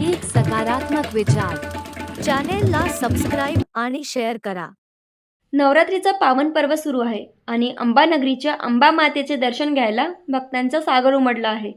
एक सकारात्मक विचार. चॅनेलला सबस्क्राईब आणि शेअर करा. नवरात्रीचं पावन पर्व सुरू आहे आणि अंबानगरीच्या अंबा मातेचे दर्शन घ्यायला भक्तांचा सागर उमटला आहे.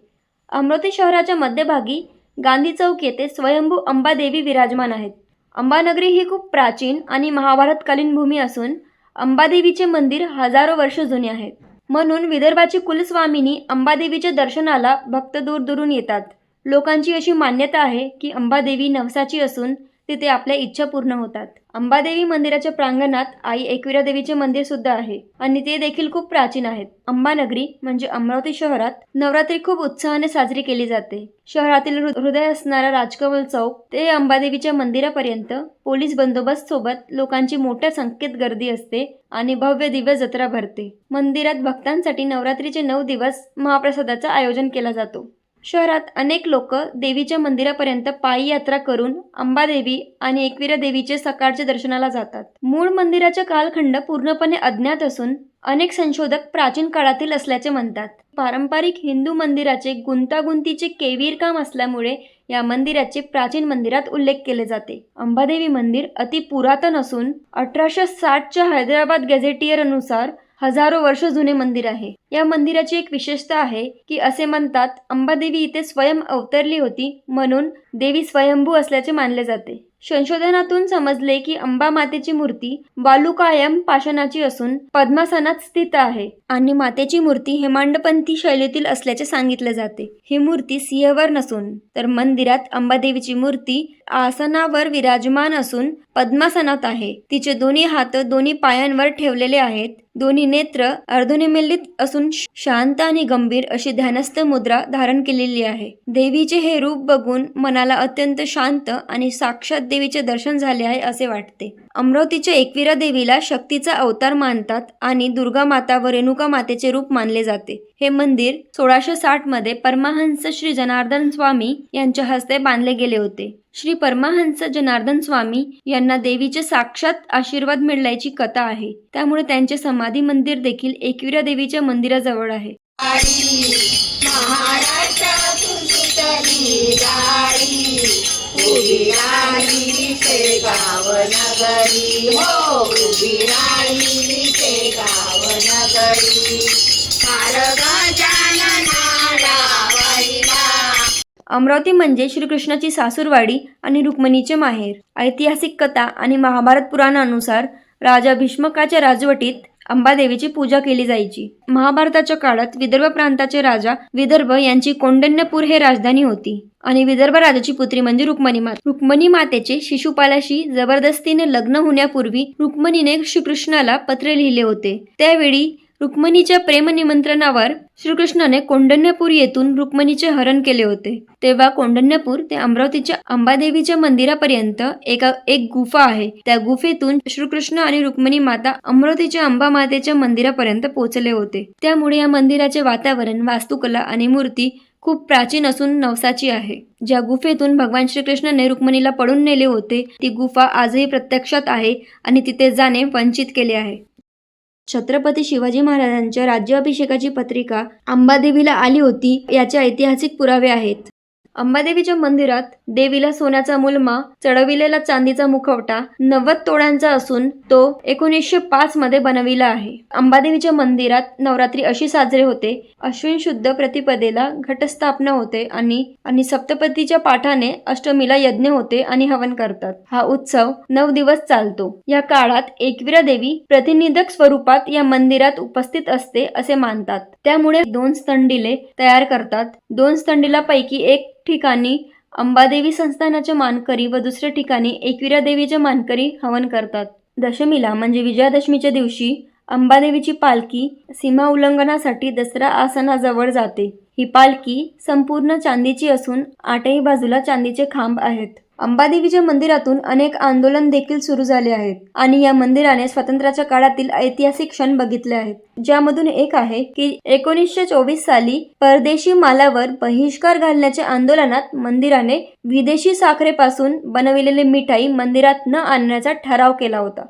अमरावती शहराच्या मध्यभागी गांधी चौक येथे स्वयंभू अंबादेवी विराजमान आहेत. अंबानगरी ही खूप प्राचीन आणि महाभारतकालीन भूमी असून अंबादेवीचे मंदिर हजारो वर्ष जुने आहेत. म्हणून विदर्भाची कुलस्वामिनी अंबादेवीच्या दर्शनाला भक्त दूरदूरून येतात. लोकांची अशी मान्यता आहे की अंबादेवी नवसाची असून तिथे आपल्या इच्छा पूर्ण होतात. अंबादेवी मंदिराच्या प्रांगणात आई एकविरा देवीचे मंदिर सुद्धा आहे आणि ते देखील खूप प्राचीन आहेत. अंबानगरी म्हणजे अमरावती शहरात नवरात्री खूप उत्साहाने साजरी केली जाते. शहरातील हृदय असणारा राजकमल चौक ते अंबादेवीच्या मंदिरापर्यंत पोलीस बंदोबस्त सोबत लोकांची मोठ्या संख्येत गर्दी असते आणि भव्य दिव्य जत्रा भरते. मंदिरात भक्तांसाठी नवरात्रीचे नऊ दिवस महाप्रसादाचं आयोजन केला जातो. शहरात अनेक लोक देवीच्या मंदिरापर्यंत पायी यात्रा करून अंबादेवी आणि एकविरा देवीचे सकाळच्या दर्शनाला जातात. मूळ मंदिराचा कालखंड पूर्णपणे अज्ञात असून अनेक संशोधक प्राचीन काळातील असल्याचे म्हणतात. पारंपरिक हिंदू मंदिराचे गुंतागुंतीचे केवीर काम असल्यामुळे या मंदिराचे प्राचीन मंदिरात उल्लेख केले जाते. अंबादेवी मंदिर अति पुरातन असून अठराशे साठच्या हैदराबाद गॅझेटियर अनुसार हजारो वर्ष जुने मंदिर आहे. या मंदिराची एक विशेषता आहे की असे म्हणतात अंबादेवी इथे स्वयं अवतरली होती म्हणून देवी स्वयंभू असल्याचे मानले जाते. संशोधनातून समजले की अंबा मातेची मूर्ती बालुकायम पाषाणाची असून पद्मासनात स्थित आहे आणि मातेची मूर्ती हेमांडपंथी शैलीतील असल्याचे सांगितले जाते. ही मूर्ती सिंहवर नसून तर मंदिरात अंबादेवीची मूर्ती आसनावर विराजमान असून पद्मासनात आहे. तिचे दोन्ही हात दोन्ही पायांवर ठेवलेले आहेत. दोन्ही नेत्र अर्धनिमिलित असून शांत आणि गंभीर अशी ध्यानस्थ मुद्रा धारण केलेली आहे. देवीचे हे रूप बघून मनाला अत्यंत शांत आणि साक्षात देवीचे दर्शन झाले आहे असे वाटते. अमरावतीच्या एकविरा देवीला शक्तीचा अवतार मानतात आणि दुर्गा माता व रेणुका मातेचे रूप मानले जाते. हे मंदिर सोळाशे साठमध्ये परमहंस श्री जनार्दन स्वामी यांच्या हस्ते बांधले गेले होते. श्री परमहंस जनार्दन स्वामी यांना देवीचे साक्षात आशीर्वाद मिळाल्याची कथा आहे. त्यामुळे त्यांचे समाधी मंदिर देखील एकविरा देवीच्या मंदिराजवळ आहे. महाराष्ट्रातून अमरावती म्हणजे श्रीकृष्णाची सासूरवाडी आणि रुक्मिणीचे माहेर. ऐतिहासिक कथा आणि महाभारत पुराणानुसार राजा भीष्मकाच्या राजवटीत अंबादेवीची पूजा केली जायची. महाभारताच्या काळात विदर्भ प्रांताचे राजा विदर्भ यांची कौंडण्यपूर हे राजधानी होती. आणि विदर्भ राजाची पुत्री म्हणजे रुक्मणी माता रुक्मणी मातेचे शिशुपालाशी जबरदस्तीने लग्न होण्यापूर्वी रुक्मणीने श्रीकृष्णाला पत्र लिहिले होते. त्यावेळी रुक्मिणीच्या प्रेम निमंत्रणावर श्रीकृष्णाने कोंडण्यपूर येथून रुक्मिणीचे हरण केले होते. तेव्हा कोंडण्यपूर ते अमरावतीच्या अंबादेवीच्या मंदिरापर्यंत एका एक गुफा आहे. त्या गुफेतून श्रीकृष्ण आणि रुक्मिणी माता अमरावतीच्या अंबा मातेच्या मंदिरापर्यंत पोहोचले होते. त्यामुळे या मंदिराचे वातावरण वास्तुकला आणि मूर्ती खूप प्राचीन असून नवसाची आहे. ज्या गुफेतून भगवान श्रीकृष्णाने रुक्मिणीला पळून नेले होते ती गुफा आजही प्रत्यक्षात आहे आणि तिथे जाणे वंचित केले आहे. छत्रपती शिवाजी महाराजांच्या राज्याभिषेकाची पत्रिका अंबादेवीला आली होती याचे ऐतिहासिक पुरावे आहेत. अंबादेवीच्या मंदिरात देवीला सोन्याचा मुलमा चढविलेला चांदीचा मुखवटा नव्वद तोळ्यांचा असून तो एकोणीसशे पाच मध्ये बनविला आहे. अंबादेवीच्या मंदिरात नवरात्री अशी साजरे होते अश्विन शुद्ध प्रतिपदेला घटस्थापना होते आणि आणि सप्तपतीच्या पाठाने अष्टमीला यज्ञ होते आणि हवन करतात. हा उत्सव नऊ दिवस चालतो. या काळात एकविरा देवी प्रतिनिधक स्वरूपात या मंदिरात उपस्थित असते असे मानतात. त्यामुळे दोन स्तंडिले तयार करतात. दोन स्तंडीला पैकी एक ठिकाणी अंबादेवी संस्थानाच्या मानकरी व दुसऱ्या ठिकाणी एकविरा देवीच्या मानकरी हवन करतात. दशमीला म्हणजे विजयादशमीच्या दिवशी अंबादेवीची पालखी सीमा उल्लंघनासाठी दसरा आसनाजवळ जाते. ही पालखी संपूर्ण चांदीची असून आठही बाजूला चांदीचे खांब आहेत. अंबादेवीच्या मंदिरातून अनेक आंदोलन देखील सुरू झाले आहेत आणि या मंदिराने स्वातंत्र्याच्या काळातील ऐतिहासिक क्षण बघितले आहेत. ज्यामधून एक आहे की एकोणीसशे चोवीस साली परदेशी मालावर बहिष्कार घालण्याच्या आंदोलनात मंदिराने विदेशी साखरेपासून बनविलेली मिठाई मंदिरात न आणण्याचा ठराव केला होता.